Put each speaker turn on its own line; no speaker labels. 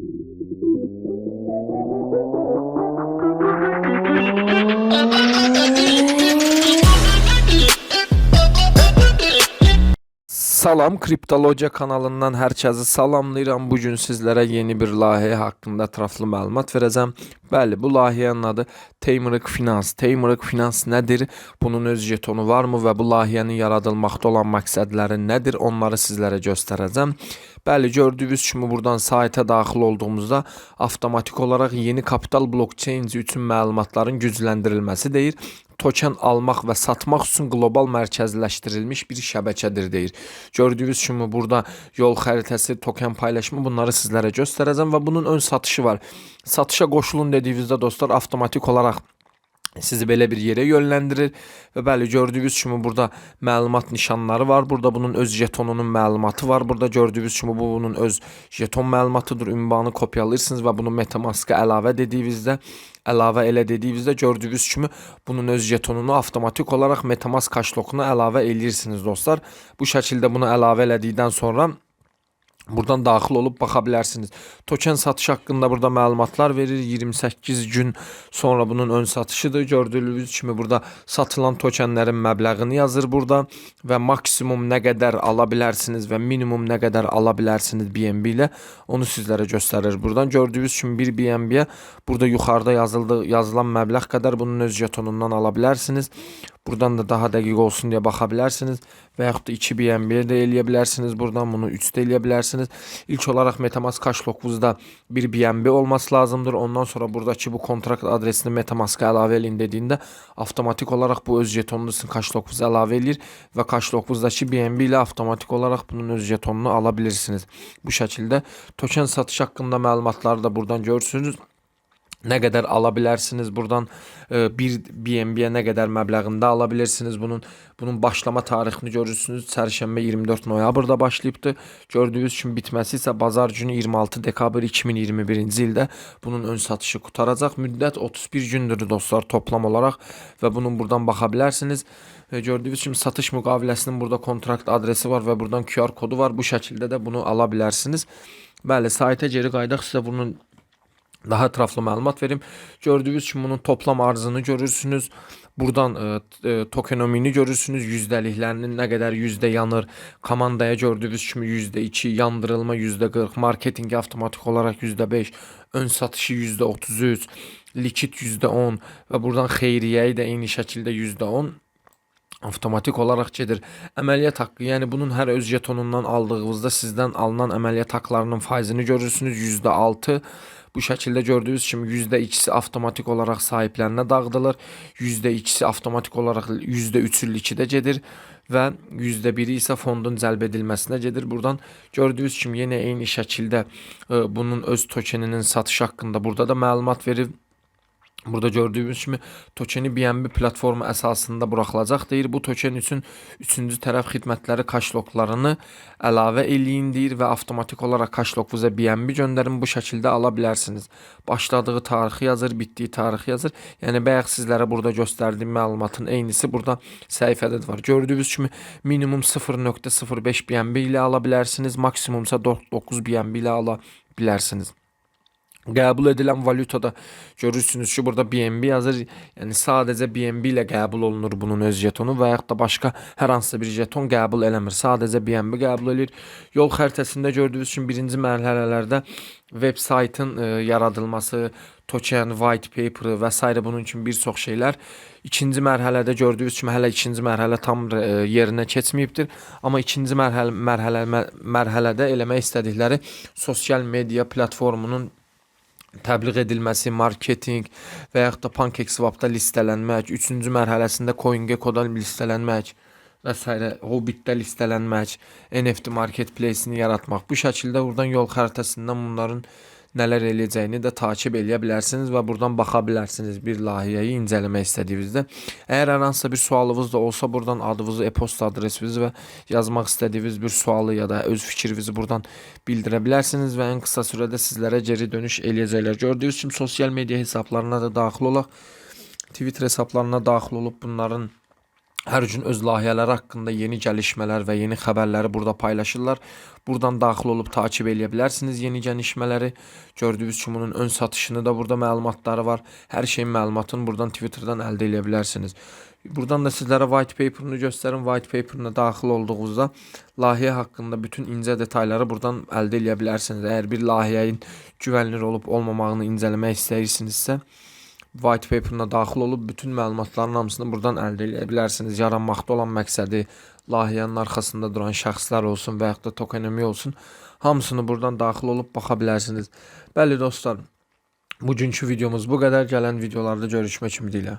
Thank you. Salam, Kriptologiya kanalından hər kəsi salamlayıram. Bu gün sizlərə yeni bir layihə haqqında ətraflı məlumat verəcəm. Bəli, bu layihənin adı Teymurq Finans. Teymurq Finans nədir? Bunun öz jetonu varmı və bu layihənin yaradılmaqda olan məqsədləri nədir? Onları sizlərə göstərəcəm. Bəli, gördüyünüz kimi buradan sayta daxil olduğumuzda avtomatik olaraq yeni kapital blockchain üçün məlumatların gücləndirilməsi deyir token almaq və satmaq üçün qlobal mərkəzləşdirilmiş bir şəbəkədir deyir. Gördüyünüz kimi burada yol xəritəsi, token paylaşımı bunları sizlərə göstərəcəm və bunun ön satışı var. Satışa qoşulun dediyinizdə dostlar avtomatik olaraq sizi belə bir yerə yönləndirir və bəli gördüyünüz kimi burada məlumat nişanları var. Burada bunun öz jetonunun məlumatı var. Burada gördüyünüz kimi bu bunun öz jeton məlumatıdır. Ünvanı kopyalayırsınız və bunu MetaMask-a əlavə dediyinizdə əlavə elə dediyinizdə gördüyünüz kimi bunun öz jetonunu avtomatik olaraq MetaMask kaşlokuna əlavə eləyirsiniz dostlar. Bu şəkildə bunu əlavə elədikdən sonra Buradan daxil olub baxa bilərsiniz. Token satış haqqında burada məlumatlar verir. 28 gün sonra bunun ön satışıdır. Gördüyünüz kimi burada satılan tokenlərin məbləğini yazır burada və maksimum nə qədər ala bilərsiniz və minimum nə qədər ala bilərsiniz BNB ilə onu sizlərə göstərir. Buradan gördüyünüz kimi bir BNB-yə burada yuxarıda yazıldı, yazılan məbləğ qədər bunun öz jetonundan ala bilərsiniz. Buradan da daha dəqiq olsun deyə baxa bilərsiniz və yaxud da 2 BNB də eləyə bilərsiniz. Buradan bunu 3 də eləyə bilərsiniz. İlk olaraq MetaMask Cashlock-vuzda bir BNB olması lazımdır. Ondan sonra buradakı bu kontrakt adresini MetaMask-a əlavə eləyin dediyində avtomatik olaraq bu öz jetonunu sizin Cashlock-vuza əlavə eləyir və Cashlock-vuzdakı BNB ilə avtomatik olaraq bunun öz jetonunu ala bilirsiniz. Bu şəkildə token satış haqqında məlumatları da buradan görürsünüz. Nə qədər ala bilərsiniz buradan e, bir BNB-yə nə qədər məbləğində ala bilirsiniz bunun. Bunun başlama tarixini görürsünüz. Çərşənbə 24 noyabrda başlayıbdı. Gördüyünüz kimi bitməsi isə bazar günü 26 dekabr 2021-ci ildə bunun ön satışı qutaracaq. Müddət 31 gündür dostlar toplam olaraq və bunun buradan baxa bilərsiniz. E, Gördüyünüz kimi satış müqaviləsinin burada kontrakt adresi var və buradan QR kodu var. Bu şəkildə də bunu ala bilərsiniz. Bəli, sayta geri qayıdaq sizə bunun daha ətraflı məlumat verim. Gördüyünüz kimi bunun toplam arzını görürsünüz. Buradan e, e, tokenomini görürsünüz. Yüzdəliklərinin nə qədər yüzdə yanır. Komandaya gördüyünüz kimi yüzdə 2, yandırılma yüzdə 40, marketingi avtomatik olaraq yüzdə 5, ön satışı yüzdə 33, likit yüzdə 10 və buradan xeyriyyəyi də eyni şəkildə yüzdə 10 avtomatik olaraq gedir. Əməliyyat haqqı, yəni bunun hər öz jetonundan aldığınızda sizdən alınan əməliyyat haqqlarının faizini görürsünüz %6. Bu şəkildə gördüyünüz kimi %2-si avtomatik olaraq sahiblərinə dağıdılır. %2-si avtomatik olaraq %3-ü likidə gedir və %1-i isə fondun cəlb edilməsinə gedir. Buradan gördüyünüz kimi yenə eyni şəkildə e, bunun öz tokeninin satışı haqqında burada da məlumat verir. Burada gördüyünüz kimi tokeni BNB platformu əsasında buraxılacaq deyir. Bu token üçün üçüncü tərəf xidmətləri kaşloklarını əlavə eləyin deyir və avtomatik olaraq kaşlokunuza BNB göndərin. Bu şəkildə ala bilərsiniz. Başladığı tarixi yazır, bitdiyi tarixi yazır. Yəni bayaq sizlərə burada göstərdiyim məlumatın eynisi burada səhifədə də var. Gördüyünüz kimi minimum 0.05 BNB ilə ala bilərsiniz, maksimumsa 9 BNB ilə ala bilərsiniz. Qəbul edilən valyutada görürsünüz ki, burada BNB yazır. Yəni sadəcə BNB ilə qəbul olunur bunun öz jetonu və yaxud da başqa hər hansısa bir jeton qəbul eləmir. Sadəcə BNB qəbul edir. Yol xəritəsində gördüyünüz kimi birinci mərhələlərdə veb saytın e, yaradılması, token, white paper və bunun kimi bir çox şeylər. İkinci mərhələdə gördüyünüz kimi hələ ikinci mərhələ tam e, yerinə keçməyibdir. Amma ikinci mərhələ, mərhələ mərhələdə eləmək istədikləri sosial media platformunun təbliğ edilməsi, marketinq və yaxud da PancakeSwap-da listələnmək, üçüncü mərhələsində CoinGecko-da listələnmək və s. Hobbit-də listələnmək, NFT marketplace-ni yaratmaq. Bu şəkildə buradan yol xəritəsindən bunların nələr eləyəcəyini də takib eləyə bilərsiniz və buradan baxa bilərsiniz bir layihəyi incələmək istədiyinizdə. Əgər hər hansısa bir sualınız da olsa buradan adınızı, e-posta adresinizi və yazmaq istədiyiniz bir sualı ya da öz fikrinizi buradan bildirə bilərsiniz və ən qısa sürədə sizlərə geri dönüş eləyəcəklər. Gördüyünüz kimi sosial media hesablarına da daxil olaq. Twitter hesablarına daxil olub bunların Hər gün öz layihələri haqqında yeni gəlişmələr və yeni xəbərləri burada paylaşırlar. Buradan daxil olub takip edə bilərsiniz yeni gəlişmələri. Gördüyünüz kimi bunun ön satışını da burada məlumatları var. Hər şeyin məlumatını buradan Twitterdan əldə edə bilərsiniz. Buradan da sizlərə white paper'ını. White paper'ına daxil olduğunuzda layihə haqqında bütün incə detalları buradan əldə edə bilərsiniz. Əgər bir layihənin güvənilir olub olmamağını incələmək istəyirsinizsə, white paper'ına daxil olub bütün məlumatların hamısını buradan əldə edə bilərsiniz. Yaranmaqda olan məqsədi, layihənin arxasında duran şəxslər olsun və yaxud da tokenomiya olsun, hamısını buradan daxil olub baxa bilərsiniz. Bəli dostlar, bugünkü videomuz bu qədər. Gələn videolarda görüşmək ümidi ilə.